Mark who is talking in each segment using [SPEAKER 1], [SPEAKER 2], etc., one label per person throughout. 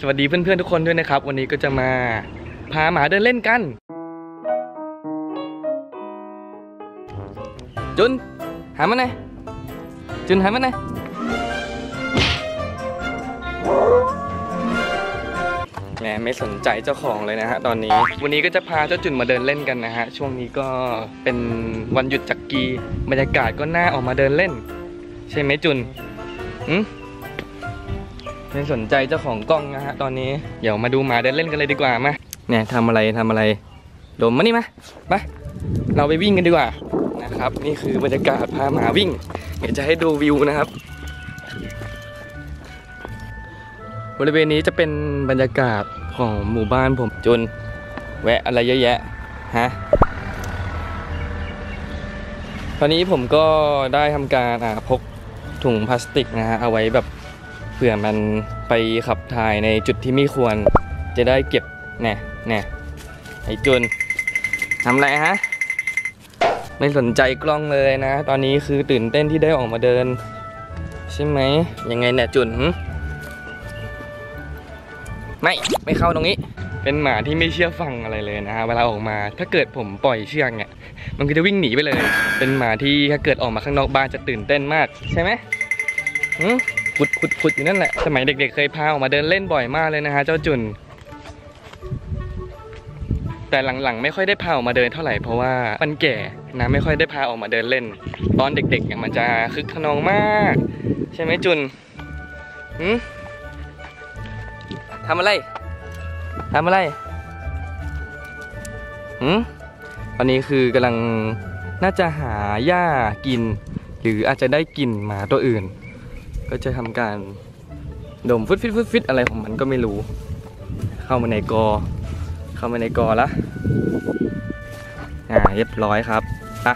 [SPEAKER 1] สวัสดีเพื่อนๆทุกคนด้วยนะครับ วันนี้ก็จะมาพาหมาเดินเล่นกัน จุนหามาหน่อยจุนหามาหน่อยแหมไม่สนใจเจ้าของเลยนะฮะตอนนี้ วันนี้ก็จะพาเจ้าจุนมาเดินเล่นกันนะฮะ ช่วงนี้ก็เป็นวันหยุดจักรีบรรยากาศก็น่าออกมาเดินเล่น ใช่ไหมจุนอืม ไม่สนใจเจ้าของกล้องนะฮะตอนนี้เดี๋ยวมาดูหมาเดินเล่นกันเลยดีกว่ามาเนี่ยทำอะไรทำอะไรดมมานี่มาไปเราไปวิ่งกันดีกว่านะครับ นี่คือบรรยากาศพาหมาวิ่ง เดี๋ยวจะให้ดูวิวนะครับ บริเวณนี้จะเป็นบรรยากาศของหมู่บ้านผมจนแวะอะไรเยอะแยะฮะตอนนี้ผมก็ได้ทำการพกถุงพลาสติกนะฮะเอาไว้แบบ เผื่อมันไปขับถ่ายในจุดที่ไม่ควรจะได้เก็บแน่แน่ไอ้จุนทำอะไรฮะ ไม่สนใจกล้องเลยนะ ตอนนี้คือตื่นเต้นที่ได้ออกมาเดิน ใช่ไหมยังไงเนี่ยจุนไม่ไม่เข้าตรงนี้ เป็นหมาที่ไม่เชื่อฟังอะไรเลยนะฮะเวลาออกมา ถ้าเกิดผมปล่อยเชือกเนี่ยมันก็จะวิ่งหนีไปเลย เป็นหมาที่ถ้าเกิดออกมาข้างนอกบ้านจะตื่นเต้นมากใช่ไหมหึ ขุดขุดขุดอยู่นั่นแหละสมัยเด็กๆเคยพาออกมาเดินเล่นบ่อยมากเลยนะฮะเจ้าจุน แต่หลังๆ ไม่ค่อยได้พาออกมาเดินเท่าไหร่เพราะว่ามันแก่นะไม่ค่อยได้พาออกมาเดินเล่น ตอนเด็กๆเนี่ยมันจะคึกขนองมาก ใช่ไหมจุนหืมทำอะไรทำอะไรหืมตอนนี้คือกำลังน่าจะหาหญ้ากิน หรืออาจจะได้กินหมาตัวอื่น ก็จะทำการดมฟุดฟิตฟุดฟิตอะไรของมันก็ไม่รู้ เข้ามาในกอ เข้ามาในกอละอ่าเรียบร้อยครับปะ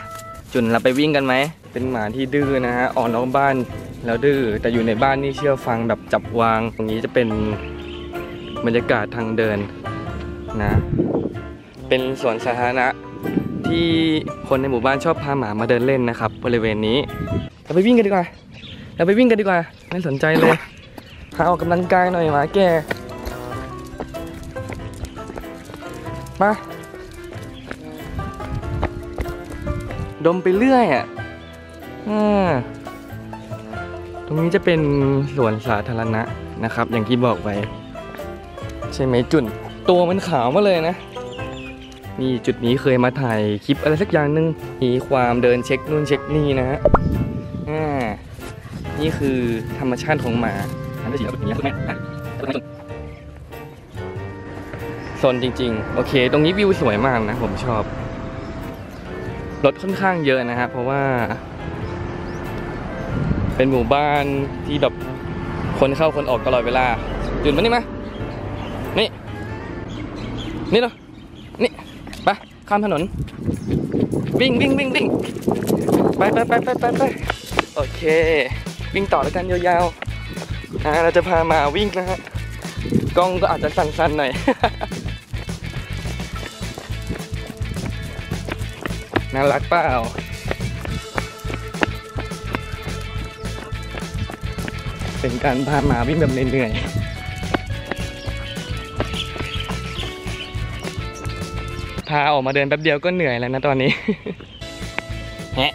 [SPEAKER 1] จุนเราไปวิ่งกันไหม เป็นหมาที่ดื้อนะฮะออกนอกบ้านแล้วดื้อแต่อยู่ในบ้านนี่เชื่อฟังแบบจับวาง ตรงนี้จะเป็นบรรยากาศทางเดินนะ เป็นสวนสาธารณะที่คนในหมู่บ้านชอบพาหมามาเดินเล่นนะครับ บริเวณนี้เราไปวิ่งกันดีกว่า เราไปวิ่งกันดีกว่า ไม่สนใจเลย หาออกกำลังกายหน่อยหมาแก มา ดมไปเรื่อยอะอ่าตรงนี้จะเป็นสวนสาธารณะนะครับ อย่างที่บอกไว้ใช่ไหมจุนตัวมันขาวมาเลยนะนี่จุดนี้เคยมาถ่ายคลิปอะไรสักอย่างหนึงมีความเดินเช็คนู่นเช็คนี่นะฮะอ่า นี่คือธรรมชาติของหมาอันนี้แบบนี้ใช่ไหมโซนจริง ๆ โอเค ตรงนี้วิวสวยมากนะ ผมชอบ รถค่อนข้างเยอะนะฮะเพราะว่า เป็นหมู่บ้านที่แบบคนเข้าคนออกตลอดเวลาหยุดมานี่มานี่ นี่เหรอนี่ไปข้ามถนน วิ่งวิ่งวิ่งวิ่งไปไปไปไปไปไปโอเค วิ่งต่อแล้วกันยาวๆเราจะพามาวิ่งนะฮะกล้องก็อาจจะสั่นๆหน่อยน่ารักเปล่าเป็นการพาหมาวิ่งแบบเหนื่อยๆพาออกมาเดินแป๊บเดียวก็เหนื่อยแล้วนะตอนนี้ แฮะ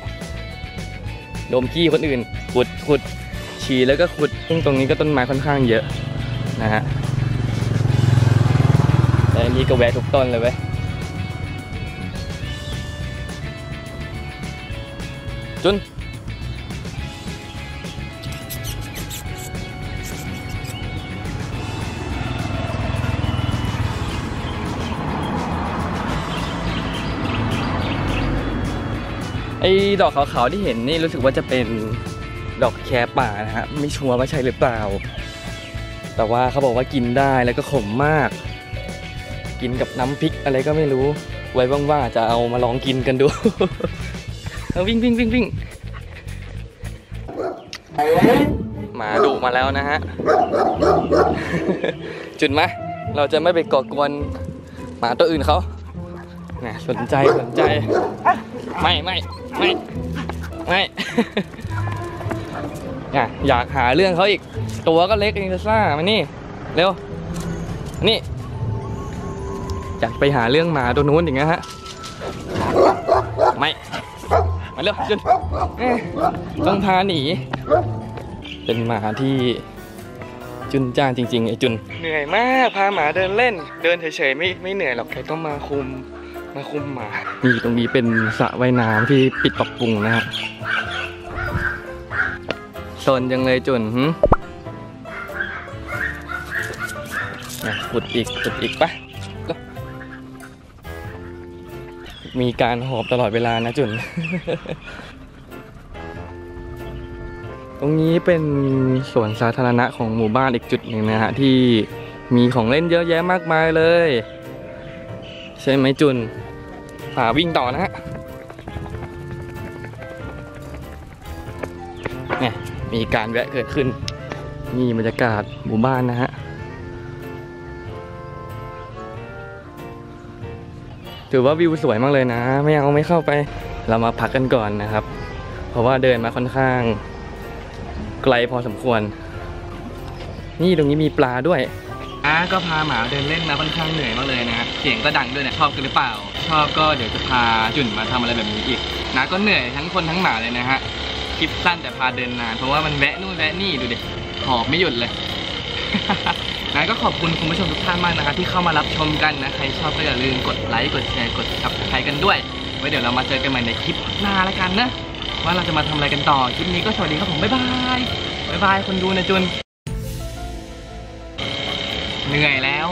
[SPEAKER 1] ดมขี้คนอื่น ขุดขุดฉี่แล้วก็ขุดซึ่งตรงนี้ก็ต้นไม้ค่อนข้างเยอะนะฮะแต่อันนี้ก็แวะทุกต้นเลยเว้ยจุนไอ้ดอกขาวๆที่เห็นนี่รู้สึกว่าจะเป็น ดอกแคป่านะฮะไม่ชัวร์ว่าใช่หรือเปล่า แต่ว่าเขาบอกว่ากินได้แล้วก็ขมมาก กินกับน้ำพริกอะไรก็ไม่รู้ ไว้ว่างๆจะเอามาลองกินกันดูเอาวิ่งวิ่งวิ่งวิ่งหมาดุมาแล้วนะฮะ จุดไหมเราจะไม่ไปก่อกวนหมาตัวอื่นเขานะสนใจสนใจ ไม่ไม่ไม่ไม่ อะอยากหาเรื่องเขาอีก ตัวก็เล็กเองจะซ่ามานี่ เร็ว นี่ อยากไปหาเรื่องหมาตัวนู้นอย่างเงี้ยฮะ ไม่ มาเร็วจุนเอ้ยต้องพาหนี เป็นหมาที่จุนจ้านจริงๆไอ้จุน เหนื่อยมาก พาหมาเดินเล่น เดินเฉยๆไม่ไม่เหนื่อยหรอกใครต้องมาคุมมาคุมหมา นี่ตรงนี้เป็นสระว่ายน้ำที่ปิดปรับปรุงนะฮะ สนจังเลยจุนหึอะขุดอีกขุดอีกปะมีการหอบตลอดเวลานะจุน ตรงนี้เป็นสวนสาธารณะของหมู่บ้านอีกจุดหนึ่งนะฮะ ที่มีของเล่นเยอะแยะมากมายเลย ใช่ไหมจุนฝ่าวิ่งต่อนะฮะเนี่ย มีการแวะเกิดขึ้น นี่บรรยากาศหมู่บ้านนะฮะ ถือว่าวิวสวยมากเลยนะ ไม่เอาไม่เข้าไป เรามาพักกันก่อนนะครับ เพราะว่าเดินมาค่อนข้าง ไกลพอสมควร นี่ตรงนี้มีปลาด้วยอาก็พาหมาเดินเล่นนะค่อนข้างเหนื่อยมากเลยนะเสียงก็ดังด้วยนะชอบกันหรือเปล่า ชอบก็เดี๋ยวจะพาจุ่นมาทำอะไรแบบนี้อีกนะก็เหนื่อยทั้งคนทั้งหมาเลยนะฮะ คลิปสั้นแต่พาเดินนาน เพราะว่ามันแวะนู่นแวะนี่ดูดิหอบไม่หยุดเลยนะก็ขอบคุณคุณผู้ชมทุกท่านมากนะครับที่เข้ามารับชมกันนะใครชอบก็อย่าลืมกดไลค์กดแชร์กด subscribe กันด้วยไว้เดี๋ยวเรามาเจอกันใหม่ในคลิปหน้าละกันนะว่าเราจะมาทำอะไรกันต่อคลิปนี้ก็สวัสดีครับผมบ๊ายบายบ๊ายบายคนดูนะจุนเหนื่อยแล้ว